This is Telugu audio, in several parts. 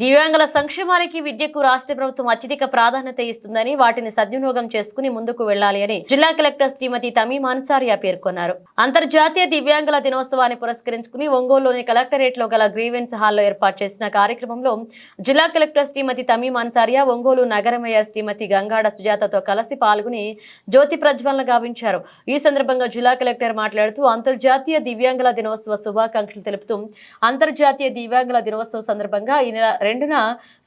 దివ్యాంగుల సంక్షేమానికి విద్యకు రాష్ట్ర ప్రభుత్వం అత్యధిక ప్రాధాన్యత ఇస్తుందని వాటిని సద్వినియోగం చేసుకుని ముందుకు వెళ్ళాలి అని జిల్లా కలెక్టర్ శ్రీమతి తమీం అన్సారియా పేర్కొన్నారు. అంతర్జాతీయ దివ్యాంగుల దినోత్సవాన్ని పురస్కరించుకుని ఒంగోలులోని కలెక్టరేట్లో గల గ్రీవెన్స్ హాల్లో ఏర్పాటు చేసిన కార్యక్రమంలో జిల్లా కలెక్టర్ శ్రీమతి తమీం అన్సారియా ఒంగోలు నగర మేయర్ శ్రీమతి గంగాడ సుజాతతో కలిసి పాల్గొని జ్యోతి ప్రజ్వలన గావించారు. ఈ సందర్భంగా జిల్లా కలెక్టర్ మాట్లాడుతూ అంతర్జాతీయ దివ్యాంగుల దినోత్సవ శుభాకాంక్షలు తెలుపుతూ అంతర్జాతీయ దివ్యాంగుల దినోత్సవం సందర్భంగా ఈ నెల రెండున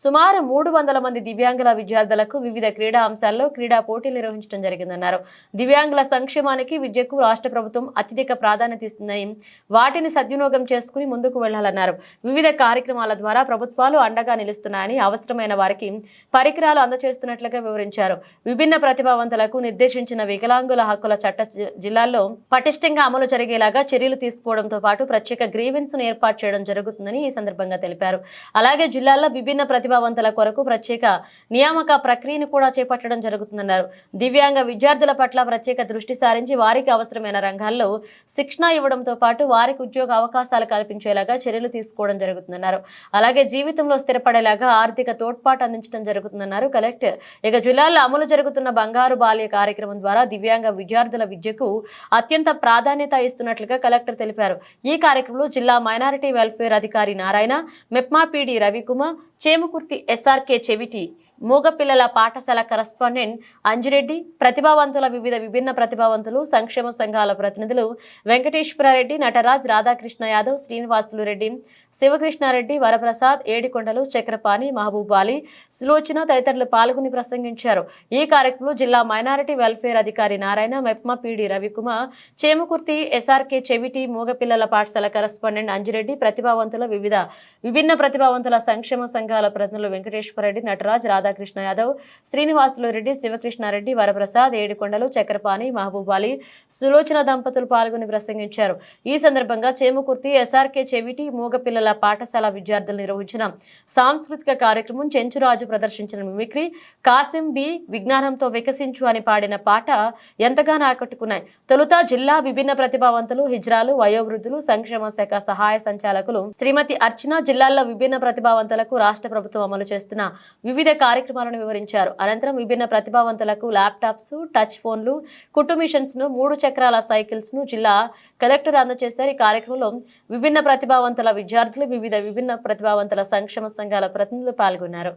సుమారు మూడు వందల మంది దివ్యాంగుల విద్యార్థులకు వివిధ క్రీడా అంశాల్లో క్రీడా పోటీలు నిర్వహించడం జరిగిందన్నారు. దివ్యాంగుల సంక్షేమానికి విద్యకు రాష్ట్ర ప్రభుత్వం అత్యధిక ప్రాధాన్యత ఇస్తుందని వాటిని సద్వినియోగం చేసుకుని ముందుకు వెళ్ళాలన్నారు వివిధ కార్యక్రమాల ద్వారా ప్రభుత్వాలు అండగా నిలుస్తున్నాయని అవసరమైన వారికి పరికరాలు అందజేస్తున్నట్లుగా వివరించారు. విభిన్న ప్రతిభావంతులకు నిర్దేశించిన వికలాంగుల హక్కుల చట్ట జిల్లాల్లో పటిష్టంగా అమలు జరిగేలాగా చర్యలు తీసుకోవడంతో పాటు ప్రత్యేక గ్రీవెన్స్ను ఏర్పాటు చేయడం జరుగుతుందని ఈ సందర్భంగా తెలిపారు. అలాగే జిల్లా జిల్లాల్లో విభిన్న ప్రతిభావంతుల కొరకు ప్రత్యేక నియామక ప్రక్రియను కూడా చేపట్టడం జరుగుతుందన్నారు. దివ్యాంగ విద్యార్థుల పట్ల ప్రత్యేక దృష్టి సారించి వారికి అవసరమైన రంగాల్లో శిక్షణ ఇవ్వడంతో పాటు వారికి ఉద్యోగ అవకాశాలు కల్పించేలాగా చర్యలు తీసుకోవడం జరుగుతుందన్నారు. అలాగే జీవితంలో స్థిరపడేలాగా ఆర్థిక తోడ్పాటు అందించడం జరుగుతుందన్నారు. కలెక్టర్ ఇక జిల్లాలో అమలు జరుగుతున్న బంగారు బాల్య కార్యక్రమం ద్వారా దివ్యాంగ విద్యార్థుల విద్యకు అత్యంత ప్రాధాన్యత ఇస్తున్నట్లుగా కలెక్టర్ తెలిపారు. ఈ కార్యక్రమంలో జిల్లా మైనారిటీ వెల్ఫేర్ అధికారి నారాయణ మెప్మా పీడి రవికుమార్ చేముకుర్తి ఎస్ఆర్కే చెవిటి మూగపిల్లల పాఠశాల కరస్పాండెంట్ అంజిరెడ్డి ప్రతిభావంతుల వివిధ విభిన్న ప్రతిభావంతులు సంక్షేమ సంఘాల ప్రతినిధులు వెంకటేశ్వరారెడ్డి నటరాజ్ రాధాకృష్ణ యాదవ్ శ్రీనివాసులు రెడ్డి శివకృష్ణారెడ్డి వరప్రసాద్ ఏడికొండలు చక్రపాణి మహబూబ్ అలీ సులోచన తదితరులు పాల్గొని ప్రసంగించారు. ఈ కార్యక్రమంలో జిల్లా మైనారిటీ వెల్ఫేర్ అధికారి నారాయణ మెప్మా పిడి రవికుమార్ చేమకుర్తి ఎస్ఆర్కే చెవిటి మూగపిల్లల పాఠశాల కరస్పాండెంట్ అంజిరెడ్డి ప్రతిభావంతుల వివిధ విభిన్న ప్రతిభావంతుల సంక్షేమ సంఘాల ప్రతినిధులు వెంకటేశ్వరరెడ్డి నటరాజ్ రాధాకృష్ణ యాదవ్ శ్రీనివాసులు రెడ్డి శివకృష్ణారెడ్డి వరప్రసాద్ ఏడుకొండలు చక్రపాణి మహబూబాలి సులోచన దంపతులు పాల్గొని ప్రసంగించారు. ఈ సందర్భంగా చేముకుర్తి ఎస్ఆర్కే చెవిటి మూగపిల్లల పాఠశాల విద్యార్థులు నిర్వహించిన సాంస్కృతిక కార్యక్రమం చెంచురాజు ప్రదర్శించిన మిమిక్రీ కాసిం బి విజ్ఞానంతో వికసించు అని పాడిన పాట ఎంతగానో ఆకట్టుకున్నాయి. తొలుత జిల్లా విభిన్న ప్రతిభావంతులు హిజ్రాలు వయోవృద్ధులు సంక్షేమ శాఖ సహాయ సంచాలకులు శ్రీమతి అర్చన జిల్లాల్లో విభిన్న ప్రతిభావంతులకు రాష్ట్ర ప్రభుత్వం అమలు చేస్తున్న వివిధ కార్యక్రమాలను వివరించారు. అనంతరం విభిన్న ప్రతిభావంతులకు ల్యాప్టాప్స్ టచ్ ఫోన్లు కుట్టు మిషన్స్ను మూడు చక్రాల సైకిల్స్ను జిల్లా కలెక్టర్ అందజేశారు. ఈ కార్యక్రమంలో విభిన్న ప్రతిభావంతుల విద్యార్థులు వివిధ విభిన్న ప్రతిభావంతుల సంక్షేమ సంఘాల ప్రతినిధులు పాల్గొన్నారు.